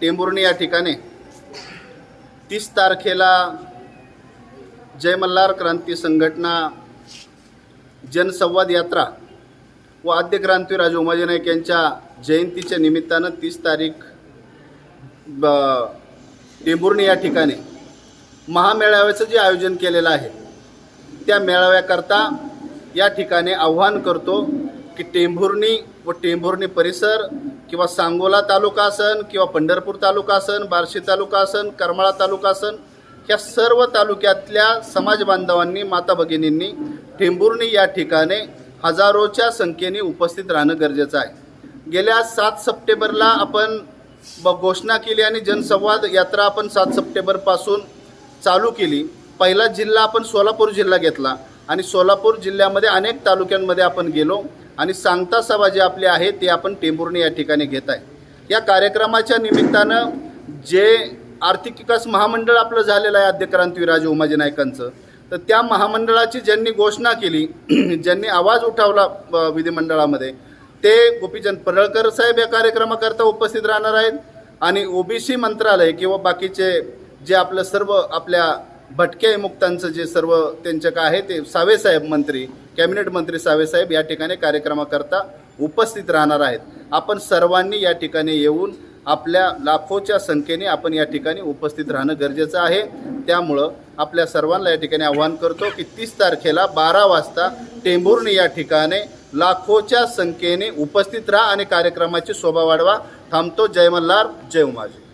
टेंभुर्णी या ठिकाणी. तीस तारखेला जय मल्हार क्रांती संघटना जनसंवाद यात्रा व आद्य क्रांतीराज उमाजी नाईक यांच्या जयंतीच्या निमित्तानं तीस तारीख ब टेंभुर्णी या ठिकाणी महामेळाव्याचं जे आयोजन केलेलं आहे त्या मेळाव्याकरता या ठिकाणी आव्हान करतो की टेंभुर्णी व टेंभुर्णी परिसर किंवा सांगोला तालुका असन किंवा पंढरपूर तालुका असन बार्शी तालुका असन करमाळा तालुका असन ह्या सर्व तालुक्यातल्या समाज बांधवांनी माता भगिनींनी टेंभुर्णी या ठिकाणी हजारोच्या संख्येने उपस्थित राहणं गरजेचं आहे. गेल्या सात सप्टेंबरला आपण ब घोषणा केली आणि जनसंवाद यात्रा आपण सात सप्टेंबरपासून चालू केली. पहिला जिल्हा आपण सोलापूर जिल्हा घेतला आणि सोलापूर जिल्ह्यामध्ये अनेक तालुक्यांमध्ये आपण गेलो. आणि सांगता सभा जी आपली आहे ती आपण टेंभुर्णी या ठिकाणी घेत आहे. या कार्यक्रमाच्या निमित्तानं जे आर्थिक विकास महामंडळ आपलं झालेलं आहे आद्य उमाजी नायकांचं तर त्या महामंडळाची ज्यांनी घोषणा केली ज्यांनी आवाज उठावला विधिमंडळामध्ये ते गोपीचंद पडळकर साहेब या कार्यक्रमाकरता उपस्थित राहणार आहेत आणि ओबीसी मंत्रालय किंवा बाकीचे जे आपलं सर्व आपल्या भटके मुक्तांचं जे सर्व त्यांच्या काय आहे ते सावेसाहेब मंत्री कॅबिनेट मंत्री सावेसाहेब या ठिकाणी कार्यक्रमाकरता उपस्थित राहणार आहेत. आपण सर्वांनी या ठिकाणी येऊन आपल्या लाखोच्या संख्येने आपण या ठिकाणी उपस्थित राहणं गरजेचं आहे. त्यामुळं आपल्या सर्वांना या ठिकाणी आवाहन करतो की तीस तारखेला बारा वाजता टेंभुर्णी या ठिकाणी लाखोच्या संख्येने उपस्थित राहा आणि कार्यक्रमाची शोभा वाढवा. थांबतो जय मल्हार जय उमाजी.